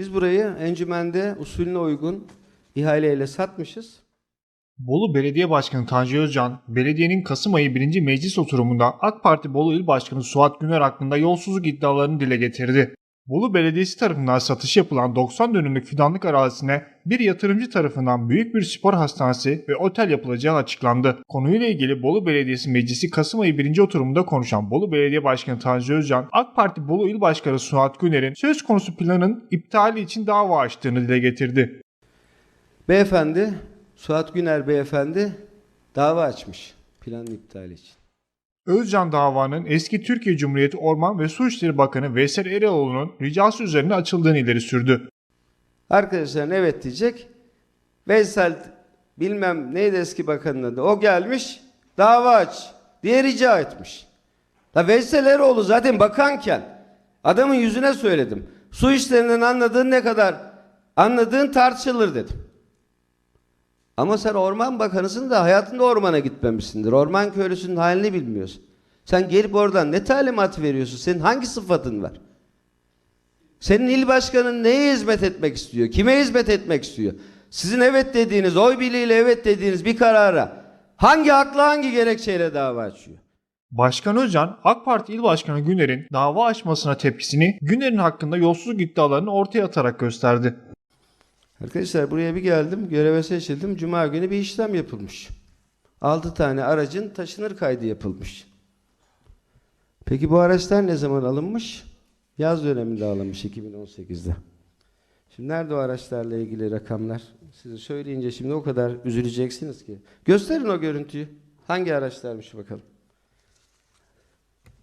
Biz burayı encümende usulüne uygun ihaleyle satmışız. Bolu Belediye Başkanı Tanju Özcan, belediyenin Kasım ayı 1. meclis oturumunda AK Parti Bolu İl Başkanı Suat Güner hakkında yolsuzluk iddialarını dile getirdi. Bolu Belediyesi tarafından satış yapılan 90 dönümlük fidanlık arazisine bir yatırımcı tarafından büyük bir spor hastanesi ve otel yapılacağı açıklandı. Konuyla ilgili Bolu Belediyesi Meclisi Kasım ayı 1. oturumunda konuşan Bolu Belediye Başkanı Tanju Özcan, AK Parti Bolu İl Başkanı Suat Güner'in söz konusu planın iptali için dava açtığını dile getirdi. Beyefendi, Suat Güner beyefendi dava açmış planın iptali için. Özcan davanın eski Türkiye Cumhuriyeti Orman ve Su İşleri Bakanı Veysel Eroğlu'nun ricası üzerine açıldığını ileri sürdü. Arkadaşların evet diyecek. Veysel bilmem neydi eski bakanın adı. O gelmiş dava aç diye rica etmiş. La Veysel Eroğlu zaten bakanken adamın yüzüne söyledim. Su işlerinden anladığın ne kadar anladığın tartışılır dedim. Ama sen orman bakanısın da hayatında ormana gitmemişsindir. Orman köylüsünün halini bilmiyorsun. Sen gelip oradan ne talimat veriyorsun? Senin hangi sıfatın var? Senin il başkanın neye hizmet etmek istiyor? Kime hizmet etmek istiyor? Sizin evet dediğiniz, oy birliğiyle evet dediğiniz bir karara hangi hakla hangi gerekçeyle dava açıyor? Başkan Özcan, AK Parti İl Başkanı Güner'in dava açmasına tepkisini Güner'in hakkında yolsuzluk iddialarını ortaya atarak gösterdi. Arkadaşlar buraya bir geldim, göreve seçildim. Cuma günü bir işlem yapılmış. 6 tane aracın taşınır kaydı yapılmış. Peki bu araçlar ne zaman alınmış? Yaz döneminde alınmış 2018'de. Şimdi nerede o araçlarla ilgili rakamlar? Size söyleyince şimdi o kadar üzüleceksiniz ki. Gösterin o görüntüyü. Hangi araçlarmış bakalım.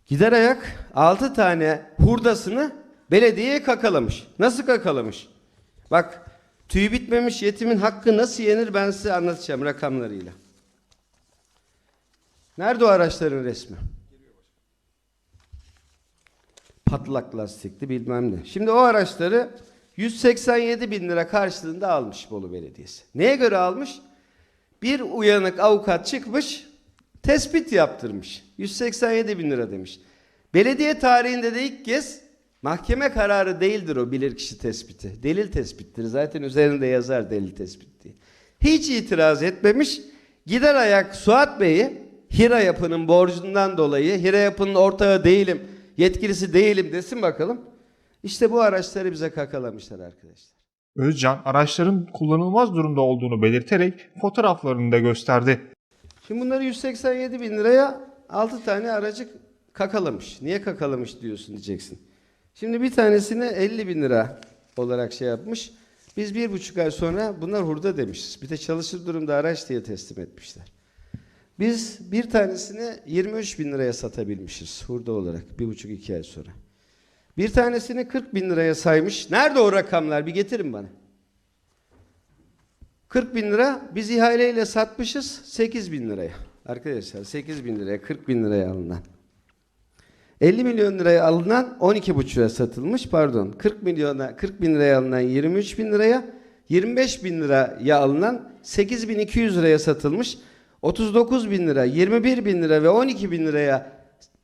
Gider ayak 6 tane hurdasını belediyeye kakalamış. Nasıl kakalamış? Bak tüy bitmemiş yetimin hakkı nasıl yenir ben size anlatacağım rakamlarıyla. Nerede o araçların resmi? Patlak lastikli bilmem ne. Şimdi o araçları 187 bin lira karşılığında almış Bolu Belediyesi. Neye göre almış? Bir uyanık avukat çıkmış, tespit yaptırmış. 187 bin lira demiş. Belediye tarihinde de ilk kez mahkeme kararı değildir o bilirkişi tespiti. Delil tespittir. Zaten üzerinde yazar delil tespit diye. Hiç itiraz etmemiş. Gider ayak Suat Bey'i Hira Yapı'nın borcundan dolayı Hira Yapı'nın ortağı değilim, yetkilisi değilim desin bakalım. İşte bu araçları bize kakalamışlar arkadaşlar. Özcan, araçların kullanılmaz durumda olduğunu belirterek fotoğraflarını da gösterdi. Şimdi bunları 187 bin liraya 6 tane aracı kakalamış. Niye kakalamış diyorsun diyeceksin. Şimdi bir tanesini 50 bin lira olarak şey yapmış. Biz bir buçuk ay sonra bunlar hurda demişiz. Bir de çalışır durumda araç diye teslim etmişler. Biz bir tanesini 23 bin liraya satabilmişiz hurda olarak bir buçuk iki ay sonra. Bir tanesini 40 bin liraya saymış. Nerede o rakamlar bir getirin bana. 40 bin lira biz ihaleyle satmışız 8 bin liraya. Arkadaşlar 8 bin liraya 40 bin liraya alınan. 50 milyon liraya alınan 12,5'a satılmış pardon. 40 milyona 40 bin liraya alınan 23 bin liraya 25 bin liraya alınan 8200 liraya satılmış. 39 bin lira, 21 bin lira ve 12 bin liraya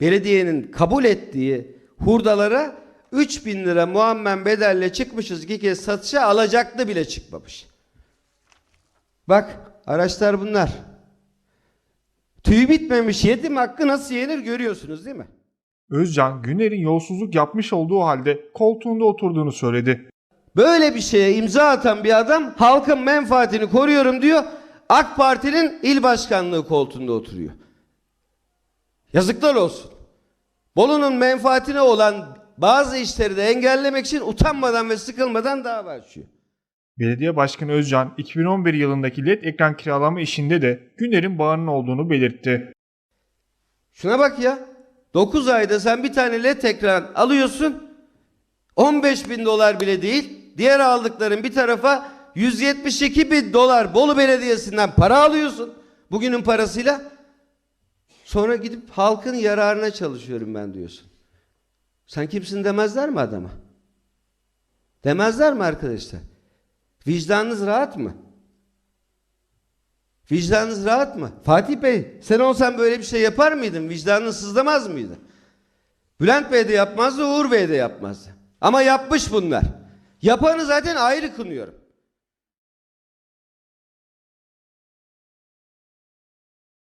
belediyenin kabul ettiği hurdalara 3 bin lira muammen bedelle çıkmışız. iki kez satışa alacaklı bile çıkmamış. Bak araçlar bunlar. Tüy bitmemiş yedim hakkı nasıl yenir görüyorsunuz değil mi? Özcan, Güner'in yolsuzluk yapmış olduğu halde koltuğunda oturduğunu söyledi. Böyle bir şeye imza atan bir adam halkın menfaatini koruyorum diyor. AK Parti'nin il başkanlığı koltuğunda oturuyor. Yazıklar olsun. Bolu'nun menfaatine olan bazı işleri de engellemek için utanmadan ve sıkılmadan dava açıyor. Belediye Başkanı Özcan, 2011 yılındaki LED ekran kiralama işinde de Güner'in bağının olduğunu belirtti. Şuna bak ya. 9 ayda sen bir tane led ekran alıyorsun. 15 bin dolar bile değil. Diğer aldıkların bir tarafa 172 bin dolar Bolu Belediyesi'nden para alıyorsun. Bugünün parasıyla. Sonra gidip halkın yararına çalışıyorum ben diyorsun. Sen kimsin demezler mi adama? Demezler mi arkadaşlar? Vicdanınız rahat mı? Vicdanınız rahat mı? Fatih Bey, sen olsan böyle bir şey yapar mıydın? Vicdanın sızlamaz mıydı? Bülent Bey de yapmazdı, Uğur Bey de yapmazdı. Ama yapmış bunlar. Yapanı zaten ayrı kınıyorum.